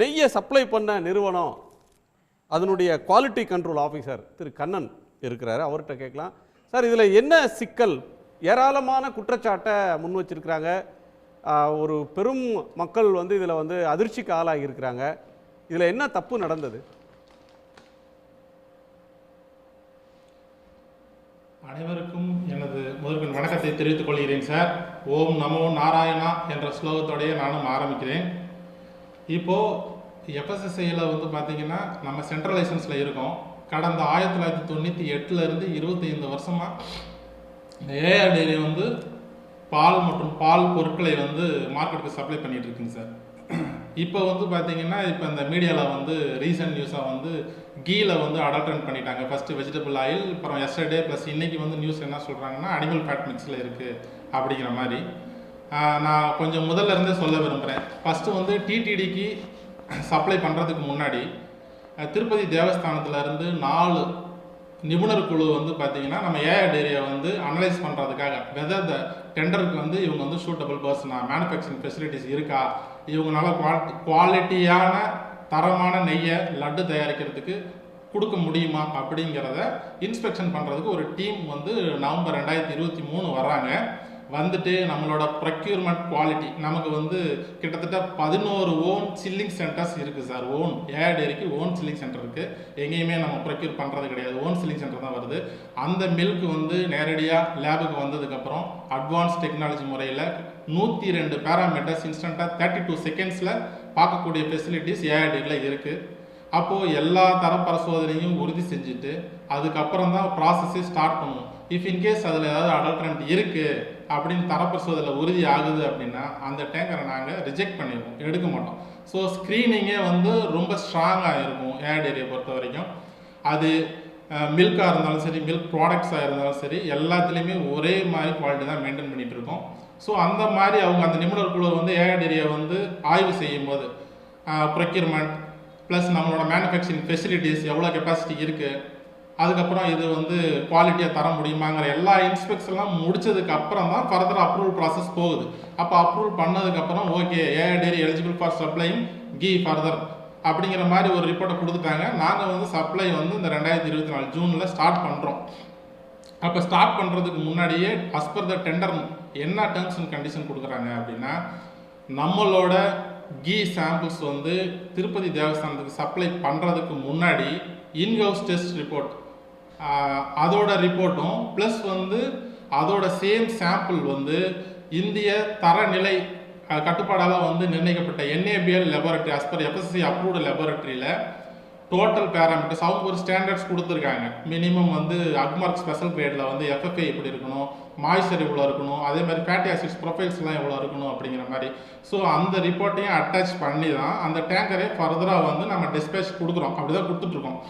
நெய்யை சப்ளை பண்ண நிறுவனம் அதனுடைய quality control officer Thiru Kannan இருக்கிறாரு. அவர்கிட்ட கேட்கலாம். சார் இதில் என்ன சிக்கல்? ஏராளமான குற்றச்சாட்டை முன் வச்சிருக்கிறாங்க. ஒரு பெரும் மக்கள் வந்து இதில் வந்து அதிர்ச்சிக்கு ஆளாகி இருக்கிறாங்க இதில் என்ன தப்பு நடந்தது? அனைவருக்கும் எனது முதற்கண் வணக்கத்தை தெரிவித்துக் கொள்கிறேன் சார். ஓம் நமோ நாராயணா என்ற ஸ்லோகத்தோடைய நானும் ஆரம்பிக்கிறேன். இப்போது எஃப்எஸ்எஸ்ஐயில் வந்து பார்த்தீங்கன்னா நம்ம சென்ட்ரல் லைசன்ஸில் இருக்கோம். கடந்த ஆயிரத்தி தொள்ளாயிரத்தி தொண்ணூற்றி எட்டுலேருந்து இருபத்தைந்து வருஷமாக இந்த ஏஆர் டெய்ரி வந்து பால் மற்றும் பால் பொருட்களை வந்து மார்க்கெட்டுக்கு சப்ளை பண்ணிட்டு இருக்குங்க சார். இப்போ வந்து பார்த்தீங்கன்னா இப்போ இந்த மீடியாவில் வந்து ரீசன்ட் நியூஸாக வந்து கீயில் வந்து அடல்ட்ரன் பண்ணிட்டாங்க. ஃபஸ்ட்டு வெஜிடபிள் ஆயில் அப்புறம் எஸ்டர்டே ப்ளஸ் இன்னைக்கு வந்து நியூஸ் என்ன சொல்கிறாங்கன்னா அனிமல் ஃபேட் மிக்ஸில் இருக்குது அப்படிங்கிற மாதிரி. நான் கொஞ்சம் முதல்ல இருந்தே சொல்ல விரும்புகிறேன் ஃபஸ்ட்டு வந்து டிடிடிக்கு சப்ளை பண்ணுறதுக்கு முன்னாடி திருப்பதி தேவஸ்தானத்துலேருந்து நாலு நிபுணர் குழு வந்து பார்த்தீங்கன்னா நம்ம ஏஆர் டேரியை வந்து அனலைஸ் பண்ணுறதுக்காக வெதர் த டெண்டருக்கு வந்து இவங்க வந்து சூட்டபிள் பர்சனா மேனுஃபேக்சரிங் ஃபெசிலிட்டிஸ் இருக்கா இவங்களால குவாலிட்டி குவாலிட்டியான தரமான நெய்யை லட்டு தயாரிக்கிறதுக்கு கொடுக்க முடியுமா அப்படிங்கிறத இன்ஸ்பெக்ஷன் பண்ணுறதுக்கு ஒரு டீம் வந்து நவம்பர் ரெண்டாயிரத்தி இருபத்தி மூணு வர்றாங்க. வந்துட்டு நம்மளோட ப்ரொக்யூர்மெண்ட் குவாலிட்டி நமக்கு வந்து கிட்டத்தட்ட பதினோரு ஓன் சில்லிங் சென்டர்ஸ் இருக்குது sir. Own AR own chilling centre இருக்குது எங்கேயுமே நம்ம ப்ரொக்யூர் பண்ணுறது கிடையாது. ஓன் சில்லிங் சென்டர் தான் வருது. அந்த மில்க் வந்து நேரடியாக லேபுக்கு வந்ததுக்கப்புறம் அட்வான்ஸ் டெக்னாலஜி முறையில் நூற்றி ரெண்டு பேராமீட்டர்ஸ் இன்ஸ்டண்ட்டாக தேர்ட்டி டூ செகண்ட்ஸில் பார்க்கக்கூடிய ஃபெசிலிட்டிஸ் ஏஐடியில் இருக்குது அப்போது எல்லா தர பரிசோதனையும் உறுதி செஞ்சுட்டு அதுக்கப்புறம் தான் ப்ராசஸே ஸ்டார்ட் பண்ணுவோம். இஃப் இன்கேஸ் அதில் ஏதாவது அடல்ட்ரண்ட் இருக்குது அப்படின்னு தர உறுதி ஆகுது அப்படின்னா அந்த டேங்கரை நாங்கள் ரிஜெக்ட் பண்ணிடுவோம். எடுக்க மாட்டோம். ஸோ ஸ்க்ரீனிங்கே வந்து ரொம்ப ஸ்ட்ராங்காக இருக்கும் ஏர் ஏரியை பொறுத்த வரைக்கும். அது மில்காக இருந்தாலும் சரி மில்க் ப்ராடக்ட்ஸாக இருந்தாலும் சரி எல்லாத்துலேயுமே ஒரே மாதிரி குவாலிட்டி தான் மெயின்டைன் பண்ணிகிட்டு இருக்கோம். ஸோ அந்த மாதிரி அவங்க அந்த நிபுணர் குழு வந்து ஏஆர் டேரியை வந்து ஆய்வு செய்யும் போது ப்ரொக்யூர்மெண்ட் ப்ளஸ் நம்மளோட மேனுஃபேக்சரிங் ஃபெசிலிட்டிஸ் எவ்வளோ கெப்பாசிட்டி இருக்குது அதுக்கப்புறம் இது வந்து குவாலிட்டியாக தர முடியுமாங்கிற எல்லா இன்ஸ்பெக்ஷன்லாம் முடிச்சதுக்கு அப்புறம் தான் ஃபர்தர் அப்ரூவல் ப்ராசஸ் போகுது. அப்போ அப்ரூவல் பண்ணதுக்கப்புறம் okay A dairy eligible for supplying ghee further அப்படிங்கிற மாதிரி ஒரு ரிப்போர்ட்டை கொடுத்துட்டாங்க. நாங்கள் வந்து சப்ளை வந்து இந்த ரெண்டாயிரத்தி இருபத்தி நாலு ஜூனில் ஸ்டார்ட் பண்ணுறோம் அப்போ ஸ்டார்ட் பண்ணுறதுக்கு முன்னாடியே அஸ் பர் த டெண்டர் என்ன டேர்ம்ஸ் அண்ட் கண்டிஷன் கொடுக்குறாங்க அப்படின்னா நம்மளோட கீ சாம்பிள்ஸ் வந்து திருப்பதி தேவஸ்தானத்துக்கு சப்ளை பண்ணுறதுக்கு முன்னாடி இன்ஹவுஸ் டெஸ்ட் ரிப்போர்ட் அதோட ரிப்போர்ட்டும் ப்ளஸ் வந்து அதோட சேம் சாம்பிள் வந்து இந்திய தரநிலை கட்டுப்பாடால் வந்து நிர்ணயிக்கப்பட்ட NABL laboratory as per FSC approved லெபார்ட்டரியில் total parameters அவங்க ஒரு ஸ்டாண்டர்ட்ஸ் கொடுத்துருக்காங்க. மினிமம் வந்து அக்மார்க் ஸ்பெஷல் கிரேடில் வந்து எஃப்எஃப்ஐ இப்படி இருக்கணும் மாய்ஸ்டர் இவ்வளோ இருக்கணும் அதே மாதிரி ஃபேட்டி ஆசிட்ஸ் ப்ரொஃபைல்ஸ்லாம் எவ்வளோ இருக்கணும் அப்படிங்கிற மாதிரி. ஸோ அந்த ரிப்போர்ட்டையும் அட்டாச் பண்ணி தான் அந்த டேங்கரை ஃபர்தராக வந்து நம்ம டிஸ்பேச் கொடுக்குறோம். அப்படி தான் கொடுத்துட்ருக்கோம்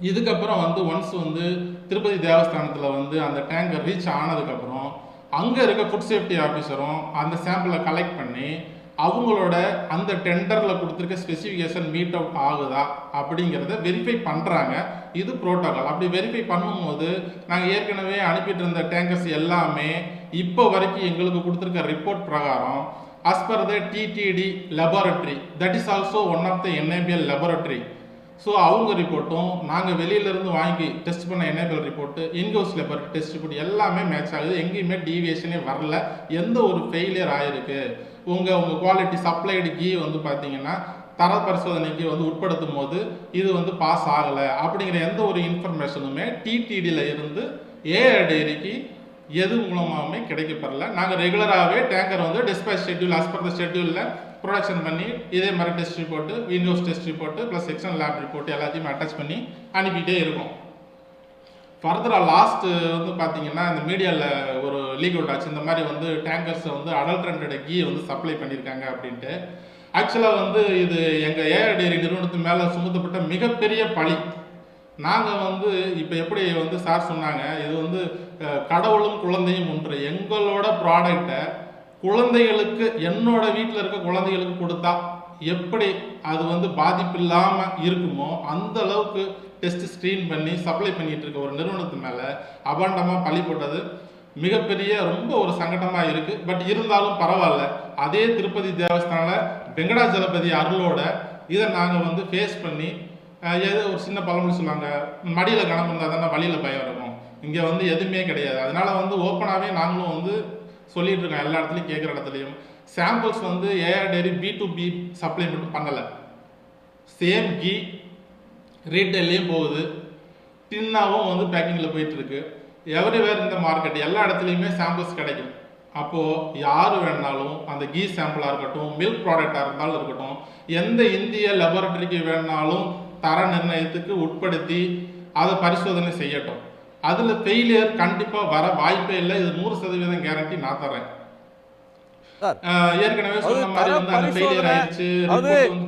இதுக்கப்புறம் வந்து ஒன்ஸ் வந்து திருப்பதி தேவஸ்தானத்தில் வந்து அந்த டேங்கர் ரீச் ஆனதுக்கப்புறம் அங்கே இருக்க ஃபுட் சேஃப்டி ஆஃபீஸரும் அந்த சாம்பிளை கலெக்ட் பண்ணி அவங்களோட அந்த டெண்டரில் கொடுத்துருக்க ஸ்பெசிஃபிகேஷன் மீட் அவுட் ஆகுதா அப்படிங்கிறத வெரிஃபை பண்ணுறாங்க இது ப்ரோட்டோகால் அப்படி வெரிஃபை பண்ணும்போது நாங்கள் ஏற்கனவே அனுப்பிட்டு இருந்த டேங்கர்ஸ் எல்லாமே இப்போ வரைக்கும் எங்களுக்கு கொடுத்துருக்க ரிப்போர்ட் பிரகாரம் as per the TTD TTD that is also one of the the NABL laboratory. So அவங்க ரிப்போர்ட்டும் நாங்கள் வெளியிலேருந்து வாங்கி டெஸ்ட் பண்ண NABL report in house lab test report எல்லாமே மேட்ச் ஆகுது. எங்கேயுமே டீவியேஷனே வரல. எந்த ஒரு ஃபெயிலியர் ஆயிருக்கு? உங்கள் உங்கள் குவாலிட்டி சப்ளைடு கீ வந்து பார்த்தீங்கன்னா தர பரிசோதனைக்கு வந்து உட்படுத்தும் போது இது வந்து பாஸ் ஆகலை. அப்படிங்கிற எந்த ஒரு இன்ஃபர்மேஷனுமே டிடிடியில் இருந்து ஏஆர் டேரிக்கு எது மூலமாகவுமே கிடைக்கப்பெறல. நாங்கள் ரெகுலராகவே டேங்கர் வந்து டிஸ்பேச் ஷெட்யூல் as per ஷெட்யூலில் ப்ரொடக்ஷன் பண்ணி இதே மாதிரி test report windows test report plus section lab report எல்லாத்தையுமே அட்டாச் பண்ணி அனுப்பிக்கிட்டே இருக்கோம். ஃபர்தராக லாஸ்ட்டு வந்து பார்த்தீங்கன்னா இந்த மீடியாவில் ஒரு லீக் அவுட் ஆச்சு. இந்த மாதிரி வந்து டேங்கர்ஸை வந்து அடல்ட்ரண்டட் கீ வந்து சப்ளை பண்ணியிருக்காங்க அப்படின்ட்டு. ஆக்சுவலாக வந்து இது எங்கள் ஏஆர் டேரி நிறுவனத்து மேலே சுமத்தப்பட்ட மிகப்பெரிய பழி. நாங்கள் வந்து இப்போ எப்படி வந்து சார் சொன்னாங்க இது வந்து கடவுளும் குழந்தையும் ஒன்று. எங்களோட ப்ராடக்டை குழந்தைகளுக்கு என்னோட வீட்டில் இருக்க குழந்தைகளுக்கு கொடுத்தா எப்படி அது வந்து பாதிப்பு இல்லாமல் இருக்குமோ அந்த அளவுக்கு டெஸ்ட் ஸ்க்ரீன் பண்ணி சப்ளை பண்ணிட்டு இருக்க ஒரு நிறுவனத்து மேலே அபாண்டமாக பழி போட்டது மிகப்பெரிய ரொம்ப ஒரு சங்கடமாக இருக்கு. பட் இருந்தாலும் பரவாயில்ல. அதே திருப்பதி தேவஸ்தான வெங்கடாஜலபதி அருளோட இதை நாங்கள் வந்து ஃபேஸ் பண்ணி ஏதோ ஒரு சின்ன பழமொழி சொல்லுவாங்க மடியில் கணம் இருந்தால் தானே வழியில் பயம் இருக்கும். இங்கே வந்து எதுவுமே கிடையாது. அதனால் வந்து ஓப்பனாகவே நாங்களும் வந்து சொல்லிட்டு இருக்கோம் எல்லா இடத்துலையும் கேட்குற இடத்துலையும். சாம்பிள்ஸ் வந்து AR dairy B to B supply மட்டும் பண்ணலை. சேம் கீ ரீட்டைல்லையும் போகுது. டின்னாவும் வந்து பேக்கிங்கில் போயிட்டுருக்கு எவ்ரிவேர் இந்த மார்க்கெட் எல்லா இடத்துலையுமே சாம்பிள்ஸ் கிடைக்கும். அப்போது யார் வேணாலும் அந்த கீ சாம்பிளாக இருக்கட்டும் மில்க் ப்ராடக்டாக இருந்தாலும் இருக்கட்டும் எந்த இந்திய லெபரட்டரிக்கு வேணாலும் தர நிர்ணயத்துக்கு உட்படுத்தி அதை பரிசோதனை செய்யட்டும். அதில் ஃபெயிலியர் கண்டிப்பாக வர வாய்ப்பே இல்லை. இது நூறு சதவீதம் கேரண்டி நான் தரேன் ஏற்கனவே அது சொன்ன மாதிரி தர வந்து அந்த ஃபெயிலியர் பரிசோதனை ஆயிடுச்சு.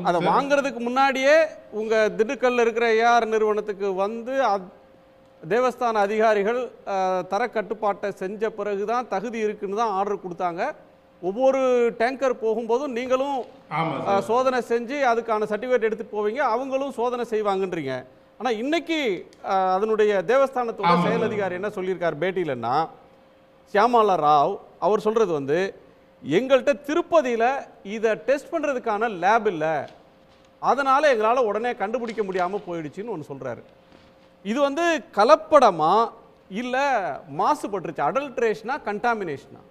அது வாங்குறதுக்கு முன்னாடியே உங்க திண்டுக்கல்ல இருக்கிற ஏஆர் நிறுவனத்துக்கு வந்து தேவஸ்தான அதிகாரிகள் தர கட்டுப்பாட்டை செஞ்ச பிறகு தான் தகுதி இருக்குன்னு தான் ஆர்டர் கொடுத்தாங்க. ஒவ்வொரு டேங்கர் போகும்போதும் நீங்களும் சோதனை செஞ்சு அதுக்கான சர்டிஃபிகேட் எடுத்துட்டு போவீங்க. அவங்களும் சோதனை செய்வாங்கன்றீங்க. ஆனா இன்னைக்கு அதனுடைய தேவஸ்தானத்தோட. செயல் அதிகாரி என்ன சொல்லியிருக்கார் பேட்டியிலன்னா சியாமாலா ராவ் அவர் சொல்றது வந்து எங்கள்கிட்ட திருப்பதியில இதை டெஸ்ட் பண்றதுக்கான லேப் இல்லை. அதனால எங்களால உடனே கண்டுபிடிக்க முடியாம போயிடுச்சுன்னு ஒன்று சொல்றாரு. இது வந்து கலப்படமா இல்ல மாசுபட்டுருச்சு? அடல்ட்ரேஷனா கண்டாமினேஷனா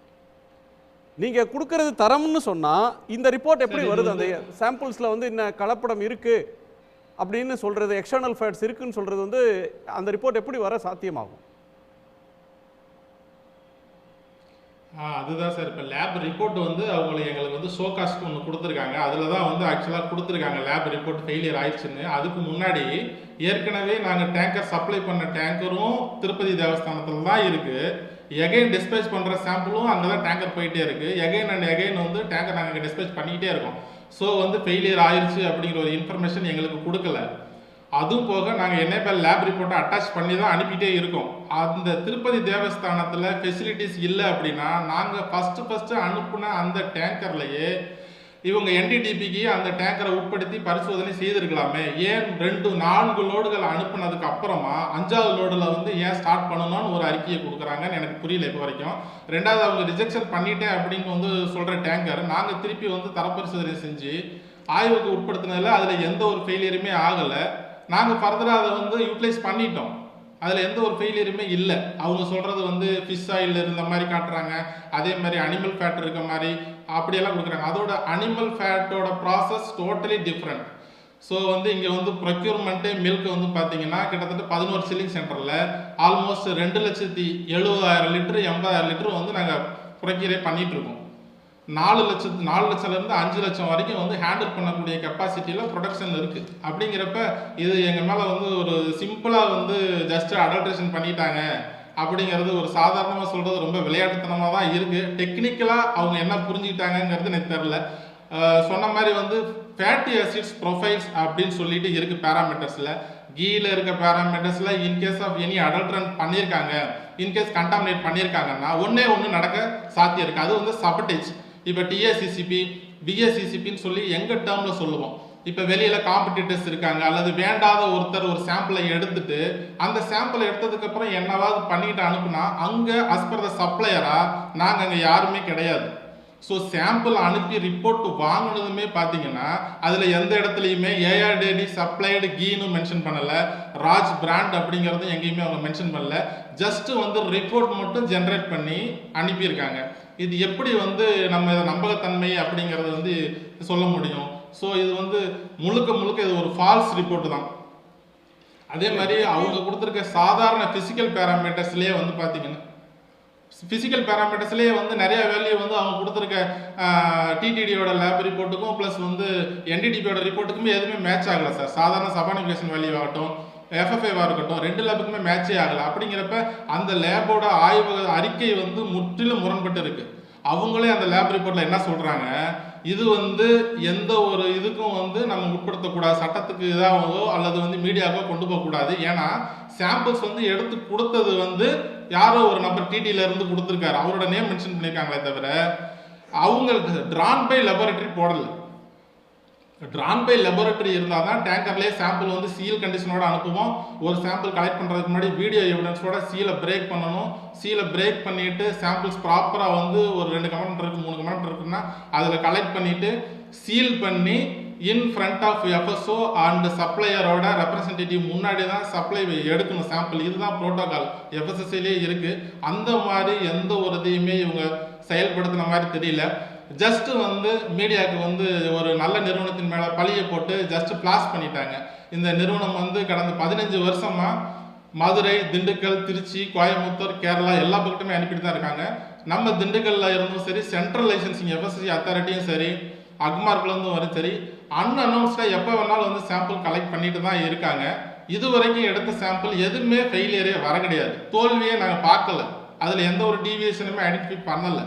நீங்க கொடுக்கறது தரம்னு சொன்னா இந்த ரிப்போர்ட் எப்படி வருது? அந்த சாம்பிள்ஸ்ல வந்து இன்ன கலப்படம் இருக்கு? அப்படின்னு சொல்கிறது எக்ஸ்டர்னல் ஃபேட்ஸ் இருக்குன்னு சொல்கிறது வந்து அந்த ரிப்போர்ட் எப்படி வர சாத்தியமாகும்? ஆ அதுதான் சார். இப்போ லேப் ரிப்போர்ட் வந்து அவங்களை எங்களுக்கு வந்து ஷோகாஸ்ட் ஒன்று கொடுத்துருக்காங்க. அதில் தான் வந்து ஆக்சுவலாக கொடுத்துருக்காங்க லேப் ரிப்போர்ட் ஃபெயிலியர் ஆயிடுச்சுன்னு. அதுக்கு முன்னாடி ஏற்கனவே நாங்கள் டேங்கர் சப்ளை பண்ண டேங்கரும் திருப்பதி தேவஸ்தானத்தில் தான் இருக்குது எகைன் டிஸ்பேச் பண்ணுற சாம்பிளும் அங்கே தான் டேங்கர் போயிட்டே இருக்குது எகைன் அண்ட் எகைன் வந்து டேங்கர் நாங்கள் டிஸ்பேச் பண்ணிக்கிட்டே இருக்கோம். ஸோ வந்து ஃபெயிலியர் ஆயிடுச்சு அப்படிங்கிற ஒரு இன்ஃபர்மேஷன் எங்களுக்கு கொடுக்கல. அதுவும் போக நாங்கள் என்ஏபிஎல் லேப் ரிப்போர்ட்டை அட்டாச் பண்ணி தான் அனுப்பிட்டே இருக்கோம். அந்த திருப்பதி தேவஸ்தானத்தில் ஃபெசிலிட்டிஸ் இல்லை அப்படின்னா நாங்கள் ஃபஸ்ட்டு ஃபஸ்ட்டு அனுப்புன அந்த டேங்கர்லையே இவங்க என்டிடிபிக்கு அந்த டேங்கரை உட்படுத்தி பரிசோதனை செய்திருக்கலாமே. ஏன் ரெண்டு நான்கு லோடுகள் அனுப்புனதுக்கு அப்புறமா அஞ்சாவது லோடில் வந்து ஏன் ஸ்டார்ட் பண்ணணும்னு ஒரு அறிக்கையை கொடுக்குறாங்கன்னு எனக்கு புரியல இப்போ வரைக்கும். ரெண்டாவது அவங்க ரிஜெக்ஷன் பண்ணிட்டேன் அப்படின்னு வந்து சொல்கிற டேங்கர் நாங்கள் திருப்பி வந்து தரப்பரிசோதனை செஞ்சு ஆய்வுக்கு உட்படுத்தினதில் அதில் எந்த ஒரு ஃபெயிலியருமே ஆகலை. நாங்கள் ஃபர்தராக அதை வந்து யூட்டிலைஸ் பண்ணிட்டோம். அதில் எந்த ஒரு ஃபெயிலியருமே இல்லை. அவங்க சொல்கிறது வந்து ஃபிஷ் ஆயில் இருந்த மாதிரி காட்டுறாங்க. அதே மாதிரி அனிமல் ஃபேட் இருக்க மாதிரி அப்படியெல்லாம் கொடுக்குறாங்க. அதோட அனிமல் ஃபேட்டோட ப்ராசஸ் டோட்டலி டிஃப்ரெண்ட் ஸோ வந்து இங்கே வந்து ப்ரொக்யூர்மெண்ட்டு மில்க் வந்து பார்த்தீங்கன்னா கிட்டத்தட்ட பதினோரு சில்லிங் சென்டரில் ஆல்மோஸ்ட் ரெண்டு லட்சத்தி எழுபதாயிரம் லிட்டரு எண்பதாயிரம் லிட்டரு வந்து நாங்கள் ப்ரொக்யூரே பண்ணிகிட்ருக்கோம் இருக்கோம். நாலு லட்சத்து நாலு லட்சம்லேருந்து அஞ்சு லட்சம் வரைக்கும் வந்து ஹேண்டில் பண்ணக்கூடிய கெப்பாசிட்டியில் ப்ரொடக்ஷன் இருக்குது அப்படிங்கிறப்ப இது எங்கள் மேலே வந்து ஒரு சிம்பிளாக வந்து ஜஸ்ட் அடல்ட்ரேஷன் பண்ணிட்டாங்க அப்படிங்கிறது ஒரு சாதாரணமாக சொல்கிறது ரொம்ப விளையாட்டுத்தனமாக தான் இருக்குது டெக்னிக்கலாக அவங்க என்ன புரிஞ்சுக்கிட்டாங்கங்கிறது எனக்கு தெரில சொன்ன மாதிரி வந்து ஃபேட்டி அசிட்ஸ் ப்ரொஃபைல்ஸ் அப்படின்னு சொல்லிட்டு இருக்குது பேராமீட்டர்ஸில் கீழ இருக்க பேராமீட்டர்ஸில் in case of any adulterant பண்ணியிருக்காங்க இன்கேஸ் கண்டாமினேட் பண்ணியிருக்காங்கன்னா ஒன்றே ஒன்று நடக்க சாத்தியம் இருக்குது அது வந்து சபட்டேஜ் இப்போ டிஏசிசிபி பிஎஸ்சிசிபின்னு சொல்லி எங்கள் டேர்மில் சொல்லுவோம். இப்போ வெளியில் காம்படிட்டர்ஸ் இருக்காங்க அல்லது வேண்டாத ஒருத்தர் ஒரு சாம்பிளை எடுத்துட்டு அந்த சாம்பிளை எடுத்ததுக்கப்புறம் என்னவாவது பண்ணிட்டு அனுப்புனா அங்கே அஸ் பர் த சப்ளையராக நாங்கள் அங்கே யாருமே கிடையாது. ஸோ சாம்பிள் அனுப்பி ரிப்போர்ட் வாங்கினதுமே பார்த்தீங்கன்னா அதில் எந்த இடத்துலையுமே ஏஆர்டேடி சப்ளைடு கீனு மென்ஷன் பண்ணலை. ராஜ் பிராண்ட் அப்படிங்கிறது எங்கேயுமே அவங்க மென்ஷன் பண்ணல. ஜஸ்ட்டு வந்து ரிப்போர்ட் மட்டும் ஜென்ரேட் பண்ணி அனுப்பியிருக்காங்க. இது எப்படி வந்து நம்ம இதை நம்பகத்தன்மை அப்படிங்கிறது வந்து சொல்ல முடியும்? ஸோ இது வந்து முழுக்க முழுக்க இது ஒரு ஃபால்ஸ் ரிப்போர்ட் தான். அதே மாதிரி அவங்க கொடுத்துருக்க சாதாரண ஃபிசிக்கல் பேராமீட்டர்ஸ்லேயே வந்து பார்த்தீங்கன்னா ஃபிசிக்கல் பேராமீட்டர்ஸ்லேயே வந்து நிறைய வேல்யூ வந்து அவங்க கொடுத்துருக்க டிடிடியோட லேப் ரிப்போர்ட்டுக்கும் ப்ளஸ் வந்து என்டிடிபியோட ரிப்போர்ட்டுக்குமே எதுவுமே மேட்ச் ஆகலை சார் சாதாரண சபானிஃபிகேஷன் வேல்யூ ஆகட்டும் எஃப்எஃப்ஐவாக இருக்கட்டும் ரெண்டு லேபுக்குமே மேட்சே ஆகலை. அப்படிங்கிறப்ப அந்த லேபோட ஆய்வக அறிக்கை வந்து முற்றிலும் முரண்பட்டு இருக்கு. அவங்களே அந்த லேப் ரிப்போர்ட்டில் என்ன சொல்கிறாங்க இது வந்து எந்த ஒரு இதுக்கும் வந்து நம்ம உட்படுத்தக்கூடாது. சட்டத்துக்கு இதாகவோ அல்லது வந்து மீடியாவோ கொண்டு போகக்கூடாது. ஏன்னா சாம்பிள்ஸ் வந்து எடுத்து கொடுத்தது வந்து யாரோ ஒரு நபர் டிடியில இருந்து கொடுத்துருக்காரு. அவரோட நேம் மென்ஷன் பண்ணியிருக்காங்களே தவிர அவங்களுக்கு ட்ரான் பை லெபரட்டரி போடலை. ட்ரான் பை லெபரட்டரி இருந்தால் தான் டேங்கர்லேயே சாம்பிள் வந்து சீல் கண்டிஷனோட அனுப்புவோம். ஒரு சாம்பிள் கலெக்ட் பண்ணுறதுக்கு முன்னாடி வீடியோ எவிடன்ஸோட சீலை பிரேக் பண்ணணும். சீலை பிரேக் பண்ணிவிட்டு சாம்பிள்ஸ் ப்ராப்பராக வந்து ஒரு ரெண்டு கமெண்ட் இருக்குது மூணு கமெண்ட் இருக்குன்னா அதில் கலெக்ட் பண்ணிவிட்டு சீல் பண்ணி in front of FSO and சப்ளையரோட representative முன்னாடி தான் சப்ளை எடுக்கணும் சாம்பிள் இதுதான் ப்ரோட்டோகால் எஃப்எஸ்எஸ்சிலே இருக்குது அந்த மாதிரி எந்த ஒரு இதையுமே இவங்க செயல்படுத்தின மாதிரி தெரியல. ஜஸ்ட்டு வந்து மீடியாவுக்கு வந்து ஒரு நல்ல நிறுவனத்தின் மேலே பழியை போட்டு ஜஸ்ட் பிளாஸ் பண்ணிட்டாங்க. இந்த நிறுவனம் வந்து கடந்த பதினஞ்சு வருஷமாக மதுரை திண்டுக்கல் திருச்சி கோயம்புத்தூர் கேரளா எல்லா பக்கத்துமே அனுப்பிட்டு தான் இருக்காங்க. நம்ம திண்டுக்கல்ல இருந்தும் சரி சென்ட்ரல் லைசன்சிங் எஃப்எஸ்சி அத்தாரிட்டியும் சரி அக்மார்க்லேருந்தும் வரும் சரி அன்அனௌன்ஸ்டா எப்போ வேணாலும் வந்து சாம்பிள் கலெக்ட் பண்ணிட்டு தான் இருக்காங்க. இது வரைக்கும் எடுத்த சாம்பிள் எதுவுமே ஃபெயிலியரே வர கிடையாது. தோல்வியே நாங்கள் பார்க்கல. அதில் எந்த ஒரு டீவியேஷனுமே ஐடென்டிஃபை பண்ணலை.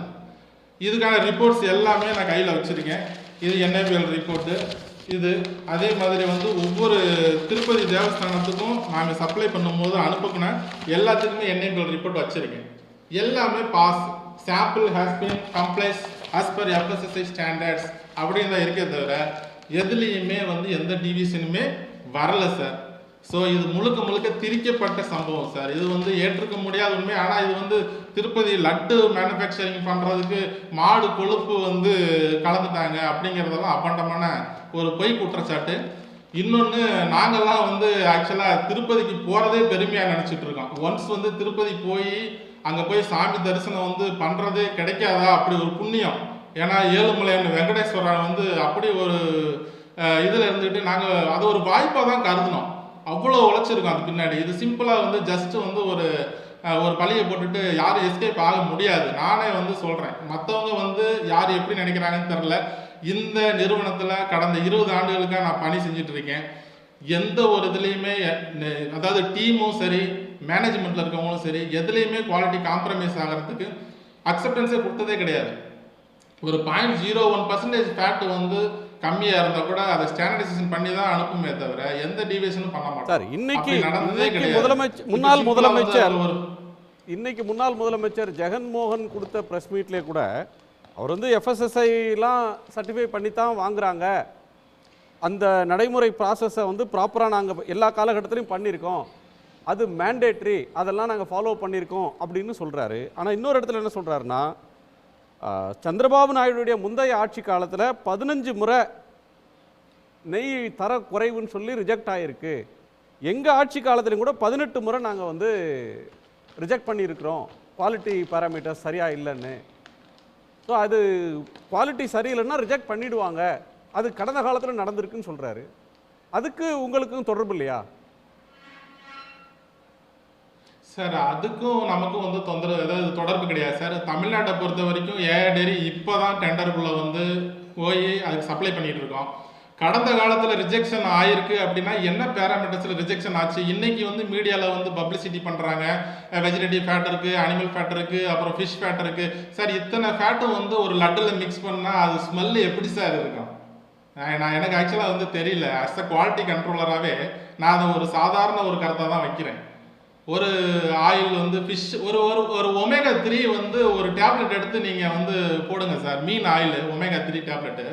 இதுக்கான ரிப்போர்ட்ஸ் எல்லாமே நான் கையில் வச்சுருக்கேன். இது என்ஐபிஎல் ரிப்போர்ட்டு இது அதே மாதிரி வந்து ஒவ்வொரு திருப்பதி தேவஸ்தானத்துக்கும் நாங்கள் சப்ளை பண்ணும்போது அனுப்புன எல்லாத்துக்குமே என்ஐபிஎல் ரிப்போர்ட் வச்சுருக்கேன். எல்லாமே pass sample has been complies as per FSSAI standards அப்படின்னு தான் இருக்கே தவிர எதுலேயுமே வந்து எந்த டிவிஷனுமே வரலை சார். ஸோ இது முழுக்க முழுக்க திரிக்கப்பட்ட சம்பவம் சார். இது வந்து ஏற்றுக்க முடியாத உண்மை ஆனால் இது வந்து திருப்பதி லட்டு மேனுஃபேக்சரிங் பண்ணுறதுக்கு மாடு கொழுப்பு வந்து கலந்துட்டாங்க அப்படிங்கிறதெல்லாம் அபண்டமான ஒரு பொய் குற்றச்சாட்டு. இன்னொன்று நாங்கள்லாம் வந்து ஆக்சுவலாக திருப்பதிக்கு போகிறதே பெருமையாக நினச்சிட்டு இருக்கோம். ஒன்ஸ் வந்து திருப்பதி போய் அங்கே போய் சாமி தரிசனம் வந்து பண்ணுறதே கிடைக்காதா? அப்படி ஒரு புண்ணியம். ஏன்னா ஏழுமலையான் வெங்கடேஸ்வரன் வந்து அப்படி ஒரு இதில் இருந்துட்டு நாங்கள் அது ஒரு வாய்ப்பாக தான் கருதினோம். அவ்வளோ உழைச்சிருக்கோம் அது பின்னாடி. இது சிம்பிளாக வந்து ஜஸ்ட் வந்து ஒரு ஒரு பழியை போட்டுட்டு யாரும் எஸ்கேப் ஆக முடியாது. நானே வந்து சொல்கிறேன் மற்றவங்க வந்து யார் எப்படி நினைக்கிறாங்கன்னு தெரில இந்த நிறுவனத்தில் கடந்த இருபது ஆண்டுகளுக்காக நான் பணி செஞ்சுட்டு இருக்கேன் எந்த ஒரு இதுலேயுமே அதாவது டீமும் சரி மேனேஜ்மெண்ட்டில் இருக்கவங்களும் சரி எதுலேயுமே குவாலிட்டி காம்ப்ரமைஸ் ஆகிறதுக்கு அக்செப்டன்ஸே கொடுத்ததே கிடையாது. ஒரு point zero one percentage fat வந்து கம்மியாக இருந்தால் கூட அதை ஸ்டாண்டர்டைசேஷன் பண்ணி தான் அனுப்புமே தவிர எந்த டீவியேஷனும் பண்ண மாட்டோம். சார் இன்னைக்கு நடந்ததே கிடையாது. முதலமைச்சர் முன்னாள் முதலமைச்சர் வந்து இன்னைக்கு முன்னாள் முதலமைச்சர் ஜெகன்மோகன் கொடுத்த ப்ரெஸ் மீட்லேயே கூட அவர் வந்து எஃப்எஸ்எஸ்ஐலாம் சர்டிஃபை பண்ணி தான் வாங்குறாங்க. அந்த நடைமுறை ப்ராசஸை வந்து ப்ராப்பராக நாங்கள் எல்லா காலகட்டத்திலையும் பண்ணியிருக்கோம். அது மேண்டேட்ரி அதெல்லாம் நாங்கள் ஃபாலோ பண்ணியிருக்கோம் அப்படின்னு சொல்கிறாரு ஆனால் இன்னொரு இடத்துல என்ன சொல்கிறாருன்னா சந்திரபாபு நாயுடுடைய முந்தைய ஆட்சி காலத்தில் பதினஞ்சு முறை நெய் தர குறைவுன்னு சொல்லி ரிஜெக்ட் ஆகிருக்கு எங்கள் ஆட்சி காலத்துலையும் கூட பதினெட்டு முறை நாங்கள் வந்து ரிஜெக்ட் பண்ணியிருக்கிறோம். குவாலிட்டி பேராமீட்டர்ஸ் சரியாக இல்லைன்னு. ஸோ அது குவாலிட்டி சரியில்லைன்னா ரிஜெக்ட் பண்ணிடுவாங்க. அது கடந்த காலத்தில் நடந்திருக்குன்னு சொல்கிறாரு அதுக்கு உங்களுக்கும் தொடர்பு இல்லையா? சார் அதுக்கும் நமக்கும் வந்து தொந்தரவு ஏதாவது தொடர்பு கிடையாது சார். தமிழ்நாட்டை பொறுத்த வரைக்கும் ஏஐ டெரி இப்போ தான் டெண்டருக்குள்ளே வந்து போய் அதுக்கு சப்ளை பண்ணிகிட்டு இருக்கோம். கடந்த காலத்தில் ரிஜெக்ஷன் ஆயிருக்கு அப்படின்னா என்ன பேராமீட்டர்ஸில் ரிஜெக்ஷன் ஆச்சு? இன்னைக்கு வந்து மீடியாவில் வந்து பப்ளிசிட்டி பண்ணுறாங்க வெஜிடேட்டிவ் ஃபேட் இருக்குது அனிமல் ஃபேட் இருக்குது அப்புறம் ஃபிஷ் ஃபேட் இருக்குது சார் இத்தனை ஃபேட்டும் வந்து ஒரு லட்டில் மிக்ஸ் பண்ணால் அது ஸ்மெல்லு எப்படி சார் இருக்கும்? நான் நான் எனக்கு ஆக்சுவலாக வந்து தெரியல. அஸ் அ குவாலிட்டி கண்ட்ரோலராகவே நான் அதை ஒரு சாதாரண ஒரு கருத்தை தான் வைக்கிறேன். ஒரு ஆயில் வந்து ஃபிஷ் ஒரு ஒரு ஒரு ஒமேகா த்ரீ வந்து ஒரு டேப்லெட் எடுத்து நீங்கள் வந்து போடுங்க சார் மீன் ஆயில் ஒமேகா த்ரீ டேப்லெட்டு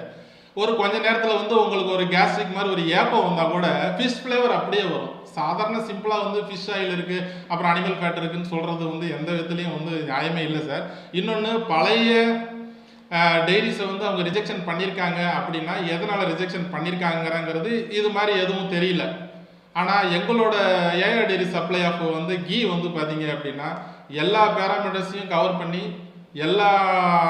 ஒரு கொஞ்ச நேரத்தில் வந்து உங்களுக்கு ஒரு கேஸ்ட்ரிக் மாதிரி ஒரு ஏப்பம் வந்தால் கூட ஃபிஷ் ஃப்ளேவர் அப்படியே வரும். சாதாரண சிம்பிளாக வந்து ஃபிஷ் ஆயில் இருக்குது அப்புறம் அனிமல் ஃபேட் இருக்குதுன்னு சொல்கிறது வந்து எந்த விதத்துலையும் வந்து நியாயமே இல்லை சார் இன்னொன்று பழைய டெய்ரிஸை வந்து அவங்க ரிஜெக்ஷன் பண்ணியிருக்காங்க அப்படின்னா எதனால் ரிஜெக்ஷன் பண்ணியிருக்காங்கிறங்கிறது இது மாதிரி எதுவும் தெரியல. ஆனால் எங்களோட ஏஆர் டெய்ரி சப்ளை ஆஃப் வந்து கீ வந்து பார்த்தீங்க அப்படின்னா எல்லா பேராமீட்டர்ஸையும் கவர் பண்ணி எல்லா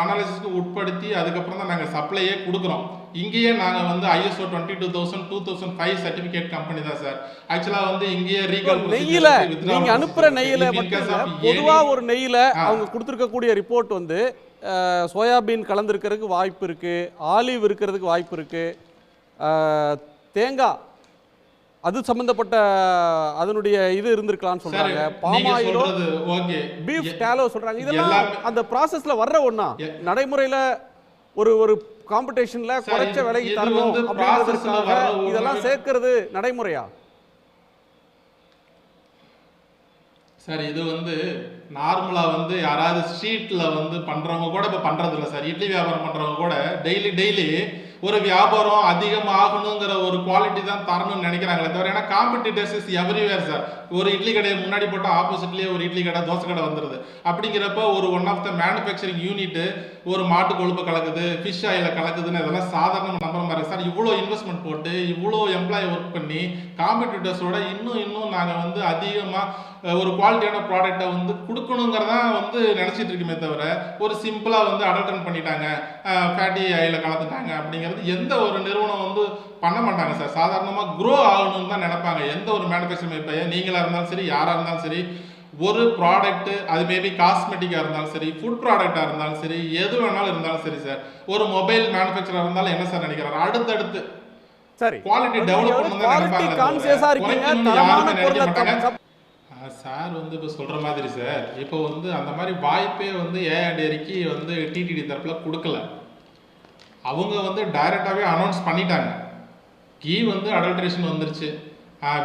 அனாலிசிஸ்க்கும் உட்படுத்தி அதுக்கப்புறம் தான் நாங்கள் சப்ளையே கொடுக்குறோம். இங்கேயே நாங்கள் வந்து ISO twenty two thousand two thousand five certificate company தான் சார். ஆக்சுவலாக வந்து இங்கேயே ரீகால் நெய்யில நீங்க அனுப்புற நெய்யில மட்டும் இல்ல பொதுவா ஒரு நெய்யில அவங்க கொடுத்துருக்கக்கூடிய ரிப்போர்ட் வந்து சோயாபீன் கலந்துருக்கிறதுக்கு வாய்ப்பு இருக்கு ஆலிவ் இருக்கிறதுக்கு வாய்ப்பு இருக்கு அஹ், தேங்காய் அது சம்பந்தப்பட்ட அதனுடைய இது இருந்திருக்கலாம்னு சொல்றாங்க. பாமாயிலோ ஓகே. பீஃப் டேலோ சொல்றாங்க. இதெல்லாம் அந்த ப்ராசஸ்ல வர்ற ஒண்ணா. நடைமுறையில ஒரு ஒரு காம்படிஷன்ல குறைச்ச விலைக்கு தரணும் ஒரு இதெல்லாம் சேர்க்கிறது நடைமுறையா? சார் இது வந்து நார்மலா வந்து யாராவது ஸ்ட்ரீட்ல வந்து பண்றவங்க கூட இப்ப பண்றது இல்ல சார். இட்லி வியாபாரம் பண்றவங்க கூட டெய்லி டெய்லி ஒரு வியாபாரம் அதிகமாகணுங்கிற ஒரு குவாலிட்டி தான் தரணும்னு நினைக்கிறாங்களே தவிர ஏன்னா காம்படிட்டர்ஸ் இஸ் எவ்ரிவேர் சார். ஒரு இட்லி கடையை முன்னாடி போட்டு ஆப்போசிட்லேயே ஒரு இட்லி கடை தோசை கடை வந்துருது. அப்படிங்கிறப்ப ஒரு one of the manufacturing unit ஒரு மாட்டு கொழுப்பு கலக்குது ஃபிஷ் ஆயில கலக்குதுன்னு இதெல்லாம் சாதாரண நம்புற மாதிரி சார் இவ்வளோ இன்வெஸ்ட்மெண்ட் போட்டு இவ்வளோ எம்ப்ளாயி ஒர்க் பண்ணி காம்படிட்டர்ஸோட இன்னும் இன்னும் நாங்கள் வந்து அதிகமாக ஒரு குவாலிட்டியான ப்ராடக்ட்டை வந்து கொடுக்கணுங்கிறதா வந்து நினச்சிட்டு இருக்குமே தவிர ஒரு சிம்பிளாக வந்து அடல்டன் பண்ணிட்டாங்க ஃபேட்டி ஆயில கலந்துட்டாங்க அப்படிங்கிறது எந்த ஒரு நிறுவனம் வந்து பண்ண மாட்டாங்க சார். சாதாரணமாக க்ரோ ஆகணும்னு தான் நினைப்பாங்க. எந்த ஒரு மேனுஃபேக்சரிங் இப்போ நீங்களாக இருந்தாலும் சரி யாராக இருந்தாலும் சரி ஒரு ப்ராடக்ட் அது மேபி காஸ்மெட்டிக்காக இருந்தாலும் சரி ஃபுட் ப்ராடக்டாக இருந்தாலும் சரி எது வேணாலும் இருந்தாலும் சரி சார் ஒரு மொபைல் மேனுஃபேக்சராக இருந்தாலும் என்ன சார் நினைக்கிறாரு? அடுத்தடுத்து. சரி. குவாலிட்டி டெவலப் சார் வந்து இப்போ சொல்ற மாதிரி சார் இப்போ வந்து அந்த மாதிரி வாய்ப்பே வந்து ஏஆர்டேரிக்கு வந்து டிடிடி தரப்புல கொடுக்கல. அவங்க வந்து டைரக்டாகவே அனௌன்ஸ் பண்ணிட்டாங்க. கீ வந்து அடல்ட்ரேஷன் வந்துருச்சு.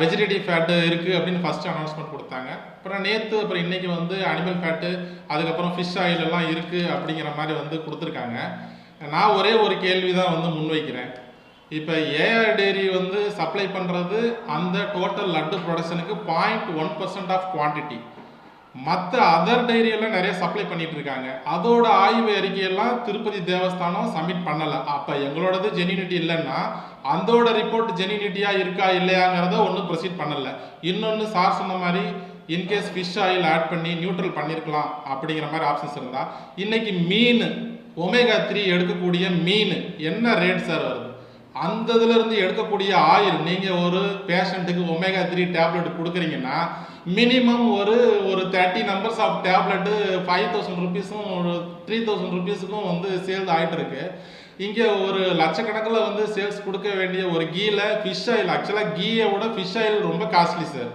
வெஜிடேட்டிவ் ஃபேட்டு இருக்குது அப்படின்னு ஃபஸ்ட்டு அனௌன்ஸ்மெண்ட் கொடுத்தாங்க. அப்புறம் நேற்று அப்புறம் இன்னைக்கு வந்து அனிமல் ஃபேட்டு அதுக்கப்புறம் ஃபிஷ் ஆயில் எல்லாம் இருக்குது அப்படிங்கிற மாதிரி வந்து கொடுத்துருக்காங்க. நான் ஒரே ஒரு கேள்வி தான் வந்து முன்வைக்கிறேன். இப்போ ஏஆர் டேரி வந்து சப்ளை பண்ணுறது அந்த total laddu ப்ரொடக்ஷனுக்கு point one percent of quantity மற்ற அதர் டைரியெல்லாம் நிறைய சப்ளை பண்ணிட்டு இருக்காங்க. அதோட ஆய்வு அறிக்கையெல்லாம் திருப்பதி தேவஸ்தானம் சப்மிட் பண்ணலை. அப்போ எங்களோடது ஜெனினிட்டி இல்லைன்னா அதோட ரிப்போர்ட் ஜெனினிட்டியா இருக்கா இல்லையாங்கிறத ஒன்றும் ப்ரொசீட் பண்ணலை. இன்னொன்று சார் சொன்ன மாதிரி in case fish oil add பண்ணி நியூட்ரல் பண்ணியிருக்கலாம் அப்படிங்கிற மாதிரி ஆப்ஷன்ஸ் இருந்தால் இன்னைக்கு மீன் ஒமேகா த்ரீ எடுக்கக்கூடிய மீன் என்ன ரேட் சார் வருது? அந்த இதுலேருந்து எடுக்கக்கூடிய ஆயில் நீங்க ஒரு பேஷண்ட்டுக்கு ஒமேகா த்ரீ டேப்லெட் கொடுக்குறீங்கன்னா மினிமம் ஒரு ஒரு thirty numbers of tablet five thousand ருபீஸும் ஒரு த்ரீ தௌசண்ட் ருபீஸுக்கும் வந்து சேல்ஸ் ஆகிட்டு இருக்கு. இங்கே ஒரு லட்சக்கணக்கில் வந்து சேல்ஸ் கொடுக்க வேண்டிய ஒரு கீல ஃபிஷ் ஆயில் ஆக்சுவலாக கீயை விட ஃபிஷ் ஆயில் ரொம்ப காஸ்ட்லி சார்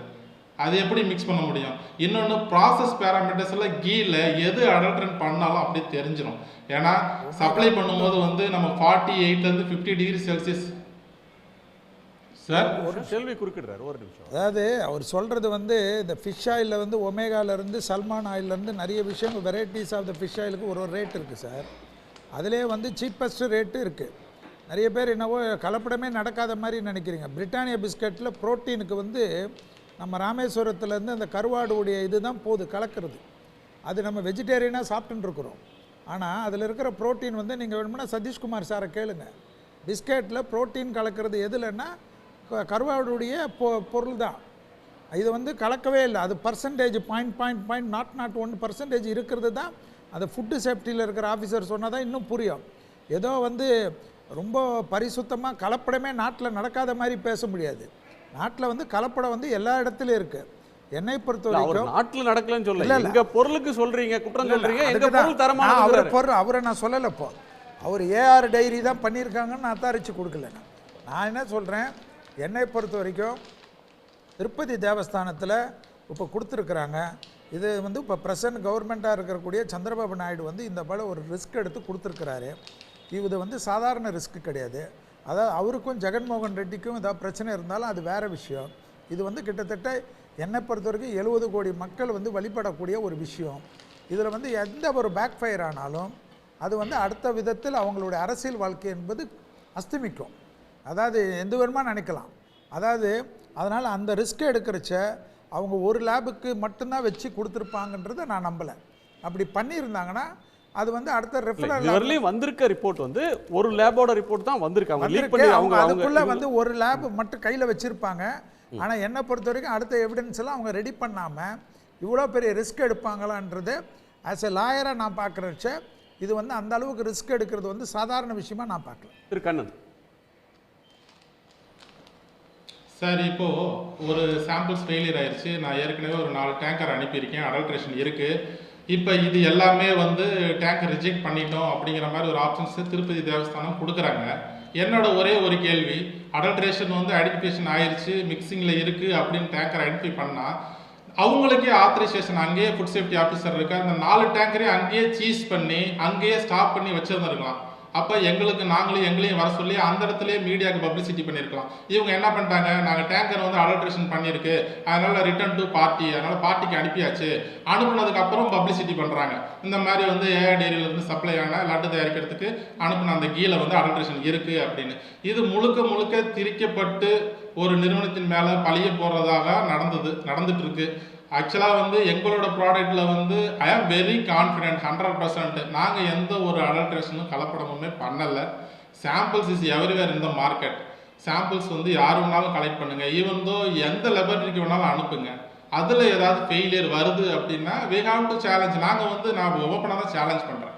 அது எப்படி மிக்ஸ் பண்ண முடியும்? இன்னொன்று ப்ராசஸ் பேராமீட்டர்ஸில் கீல எது அடல்ட்ரன் பண்ணாலும் அப்படியே தெரிஞ்சிடும் ஏன்னா சப்ளை பண்ணும்போது வந்து நம்ம ஃபார்ட்டி எயிட்லேருந்து ஃபிஃப்டி டிகிரி செல்சியஸ் சார் ஒரு கேள்வி குறுக்கிடுறாரு ஒரு நிமிஷம். அதாவது அவர் சொல்கிறது வந்து இந்த ஃபிஷ் ஆயிலில் வந்து ஒமேகாலேருந்து சல்மான் ஆயிலேருந்து நிறைய விஷயங்கள் வெரைட்டிஸ் ஆஃப் த ஃபிஷ் ஆயிலுக்கு ஒரு ஒரு ரேட் இருக்குது சார் அதிலே வந்து சீப்பஸ்ட் ரேட்டு இருக்குது நிறைய பேர் என்னவோ கலப்படமே நடக்காத மாதிரி நினைக்கிறீங்க. பிரிட்டானியா பிஸ்கட்டில் புரோட்டீனுக்கு வந்து நம்ம ராமேஸ்வரத்துலேருந்து அந்த கருவாடுடைய இதுதான் போகுது கலக்கிறது. அது நம்ம வெஜிடேரியனாக சாப்பிட்டுருக்குறோம் ஆனால் அதில் இருக்கிற புரோட்டீன் வந்து நீங்கள் வேணும்னா சதீஷ்குமார் சாரை கேளுங்க. பிஸ்கெட்டில் புரோட்டீன் கலக்கிறது எதுலன்னா க- கருவாடுடைய பொ பொருள் தான் இது வந்து கலக்கவே இல்லை. அது percentage point point point not not one percentage இருக்கிறது தான். அது ஃபுட்டு சேஃப்டியில் இருக்கிற ஆஃபீஸர் சொன்னால் தான் இன்னும் புரியும். ஏதோ வந்து ரொம்ப பரிசுத்தமாக கலப்படமே நாட்டில் நடக்காத மாதிரி பேச முடியாது. நாட்டில் வந்து கலப்படம் வந்து எல்லா இடத்துலையும் இருக்குது என்னை பொறுத்த இல்ல, அவர் வரைக்கும் நாட்டுல நடக்கலன்னு இல்ல, சொல்ல இல்ல. எங்க பொருளுக்கு சொல்றீங்க குற்றம் சொல்றீங்க எங்க. பொருள் தரமான அவரை பொருள் அவரை நான் சொல்லலை இப்போ. அவர் ஏஆர் டைரி தான் பண்ணியிருக்காங்கன்னு நான் அத்தாரிச்சு கொடுக்கல நான். நான் என்ன சொல்கிறேன் என்னை பொறுத்த வரைக்கும் திருப்பதி தேவஸ்தானத்தில் இப்போ கொடுத்துருக்குறாங்க. இது வந்து இப்போ ப்ரெசன்ட் கவர்மெண்ட்டாக இருக்கக்கூடிய சந்திரபாபு நாயுடு வந்து இந்த போல ஒரு ரிஸ்க் எடுத்து கொடுத்துருக்குறாரு. இது வந்து சாதாரண ரிஸ்க் கிடையாது. அதாவது அவருக்கும் ஜெகன்மோகன் ரெட்டிக்கும் ஏதாவது பிரச்சனை இருந்தாலும் அது வேறு விஷயம். இது வந்து கிட்டத்தட்ட என்னை பொறுத்த வரைக்கும் எழுபது கோடி மக்கள் வந்து வழிபடக்கூடிய ஒரு விஷயம். இதில் வந்து எந்த ஒரு பேக் ஃபயர் ஆனாலும் அது வந்து அடுத்த விதத்தில் அவங்களுடைய அரசியல் வாழ்க்கை என்பது அஸ்தமிக்கும். அதாவது எந்த விதமாக நினைக்கலாம். அதாவது அதனால் அந்த ரிஸ்க் எடுக்கிறச்ச அவங்க ஒரு லேபுக்கு மட்டும்தான் வச்சு கொடுத்துருப்பாங்கன்றதை நான் நம்பலை. அப்படி பண்ணியிருந்தாங்கன்னா அது வந்து அடுத்த ரெஃபரல் வந்திருக்க ரிப்போர்ட் வந்து ஒரு லேபோட ரிப்போர்ட் தான் வந்திருக்கு. அவங்க லீக் பண்ணி அவங்க அதுக்குள்ள வந்து ஒரு லேப் மட்டும் கையில் வச்சிருப்பாங்க. ஆனா என்னை பொறுத்த வரைக்கும் அடுத்த எவிடன்ஸ் எல்லாம் அவங்க ரெடி பண்ணாம இவ்வளோ பெரிய ரிஸ்க் எடுப்பாங்களான்றது ஆஸ் எ லாயராக நான் பார்க்குறச்ச இது வந்து அந்த அளவுக்கு ரிஸ்க் எடுக்கிறது வந்து சாதாரண விஷயமா நான் பார்க்கல திரு கண்ணன். சார் இப்போ ஒரு சாம்பிள்ஸ் ஃபெயிலியர் ஆயிருச்சு. நான் ஏற்கனவே ஒரு நாலு டேங்கர் அனுப்பியிருக்கேன். அடல்ட்ரேஷன் இருக்கு. இப்போ இது எல்லாமே வந்து டேங்கர் ரிஜெக்ட் பண்ணிட்டோம் அப்படிங்கிற மாதிரி ஒரு ஆப்ஷன்ஸ் திருப்பதி தேவஸ்தானம் கொடுக்குறாங்க. என்னோட ஒரே ஒரு கேள்வி அடல்ட்ரேஷன் வந்து ஐடென்டிஃபிகேஷன் ஆயிடுச்சு மிக்சிங்கில் இருக்குது அப்படின்னு டேங்கர் ஐடென்டிஃபை பண்ணால் அவங்களுக்கே ஆத்தரைசேஷன் அங்கேயே ஃபுட் சேஃப்டி ஆஃபீஸர் இருக்கு அந்த நாலு டேங்கரையும் அங்கேயே சீஸ் பண்ணி அங்கேயே ஸ்டாப் பண்ணி வச்சிருந்துருக்கலாம். அப்போ எங்களுக்கு நாங்களும் எங்களையும் வர சொல்லி அந்த இடத்துலயே மீடியாவுக்கு பப்ளிசிட்டி பண்ணியிருக்கலாம். இவங்க என்ன பண்ணிட்டாங்க? நாங்கள் டேங்கர் வந்து அடல்ட்ரேஷன் பண்ணியிருக்கு. அதனால ரிட்டர்ன் டு பார்ட்டி அதனால பார்ட்டிக்கு அனுப்பியாச்சு. அனுப்புனதுக்கு அப்புறம் பப்ளிசிட்டி பண்ணுறாங்க இந்த மாதிரி வந்து ஏஆ இருந்து சப்ளை ஆன லட்டு தயாரிக்கிறதுக்கு அனுப்புன அந்த கீழ வந்து அடல்ட்ரேஷன் இருக்கு அப்படின்னு. இது முழுக்க முழுக்க திரிக்கப்பட்டு ஒரு நிறுவனத்தின் மேலே பழிய போடுறதாக நடந்தது நடந்துட்டு இருக்கு. ஆக்சுவலாக வந்து எங்களோட ப்ராடக்ட்டில் வந்து ஐ am very confident hundred percent நாங்கள் எந்த ஒரு அடல்ட்ரேஷனும் கலப்படமுமே பண்ணலை. சாம்பிள்ஸ் இஸ் எவ்ரிவேர் இந்த மார்க்கெட் சாம்பிள்ஸ் வந்து யார் வேணாலும் கலெக்ட் பண்ணுங்கள் ஈவன் தோ எந்த லெபரட்டரிக்கு வேணாலும் அனுப்புங்க. அதில் ஏதாவது ஃபெயிலியர் வருது அப்படின்னா வி ஹாவ் டு சேலஞ்ச் நாங்கள் வந்து நான் ஓப்பனாக தான் சேலஞ்ச் பண்ணுறேன்